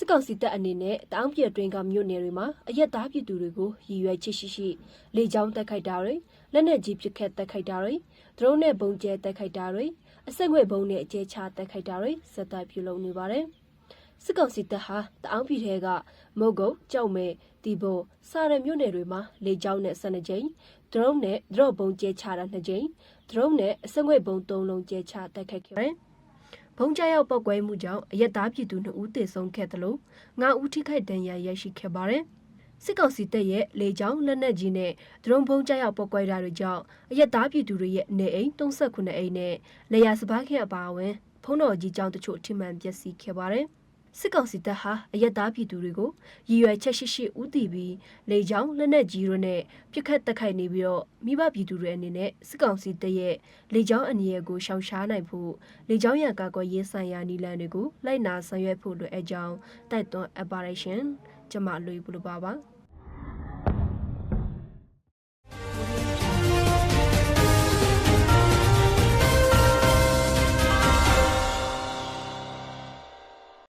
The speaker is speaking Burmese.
စစ်ကောင်စီတပ်အနေနဲ့တောင်ပြအတွင်းကမြို့နယ်တွေမှာအရက်သားပြည်သူတွေကိုရည်ရွယ်ချစ်ရှိရှိလေကြောင်းတိုက်ခိုက်တာတွေလက်နက်ကြီးပစ်ခတ်တိုက်ခိုက်တာတွေဒရုန်းနဲ့ပုံကျဲတိုက်ခိုက်တာတွေအဆက်ငွေဘုံနဲ့အကျဲချတိုက်ခိုက်တာတွေစက်တိုက်ပြုလုပ်နေပါတယ်စစ်ကောင်စီတပ်ဟာတောင်ပြည်ထဲကမုတ်ကုတ်ကြောက်မဲတီဘုံစာရမြို့နယ်တွေမှာလေကြောင်းနဲ့12ကြိမ်ဒရုန်းနဲ့ဒရော့ဘုံကျဲချတာ2ကြိမ်ဒရုန်းနဲ့အဆက်ငွေဘုံ3လုံးကျဲချတိုက်ခိုက်ခဲ့ပါတယ် ဘုံကြရောက်ပောက်ကွဲမှုကြောင့်အရက်သားပြည်သူ2ဦးသေဆုံးခဲ့တယ်လို့ငါဦးထိခိုက်ဒဏ်ရာရရှိခဲ့ပါတယ်။စစ်ကောင်စီတပ်ရဲ့လေကြောင်းလက်နက်ကြီးနဲ့ဒရုန်းဘုံကြရောက်ပောက်ကွဲတာတွေကြောင့်အရက်သားပြည်သူတွေရဲ့နေအိမ်39အိမ်နဲ့လေယာစပားခက်အပါအဝင် ဖုံးတော်ကြီးကျောင်းတချို့ထိမှန်ပျက်စီးခဲ့ပါတယ်။ စစ်ကောင်စီတပ်ဟာအရက်သားပြည်သူတွေကိုရည်ရွယ်ချက်ရှိရှိဥတီပြီးလေကြောင်းလက်နက်ကြီးတွေနဲ့ပြစ်ခတ်တက်ခိုက်နေပြီးတော့မိဘပြည်သူတွေအနေနဲ့စစ်ကောင်စီတပ်ရဲ့လေကြောင်းအန္တရာယ်ကိုရှောင်ရှားနိုင်ဖို့လေကြောင်းရန်ကာကွယ်ရေးဆိုင်ရာနည်းလမ်းတွေကိုလိုက်နာဆောင်ရွက်ဖို့လိုအပ်ကြောင်းတိုက်တွန်းအပ်ပါရရှင်ကျမလူဘူးလိုပါပါ